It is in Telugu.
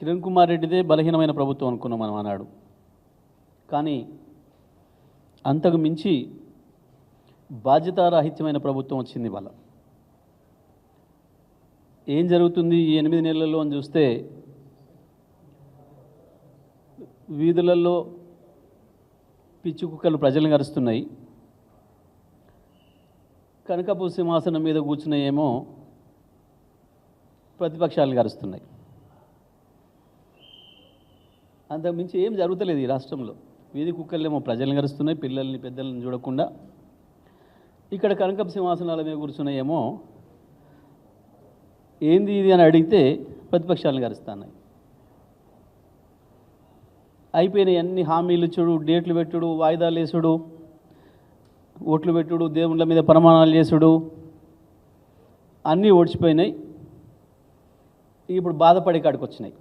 కిరణ్ కుమార్ రెడ్డిదే బలహీనమైన ప్రభుత్వం అనుకున్నాం మనం అన్నాడు కానీ అంతకు మించి బాధ్యతారాహిత్యమైన ప్రభుత్వం వచ్చింది వాళ్ళ ఏం జరుగుతుంది ఈ ఎనిమిది నెలల్లో అని చూస్తే వీధులలో పిచ్చి కుక్కలు ప్రజలను కరుస్తున్నాయి. కనకపు సింహాసనం మీద కూర్చున్నాయేమో ప్రతిపక్షాలు కరుస్తున్నాయి. అంతకుమించి ఏం జరుగుతలేదు ఈ రాష్ట్రంలో. వీధి కుక్కలేమో ప్రజలను గరుస్తున్నాయి పిల్లల్ని పెద్దల్ని చూడకుండా. ఇక్కడ కనకపు సింహాసనాల మీద కూర్చున్నాయేమో ఏంది ఇది అని అడిగితే ప్రతిపక్షాలను గరుస్తున్నాయి. అయిపోయినాయి అన్ని హామీలు ఇచ్చుడు డేట్లు పెట్టుడు వాయిదాలు వేసుడు ఓట్లు పెట్టుడు దేవుళ్ళ మీద ప్రమాణాలు చేసుడు అన్నీ ఓడిచిపోయినాయి. ఇప్పుడు బాధపడే కాడికి వచ్చినాయి.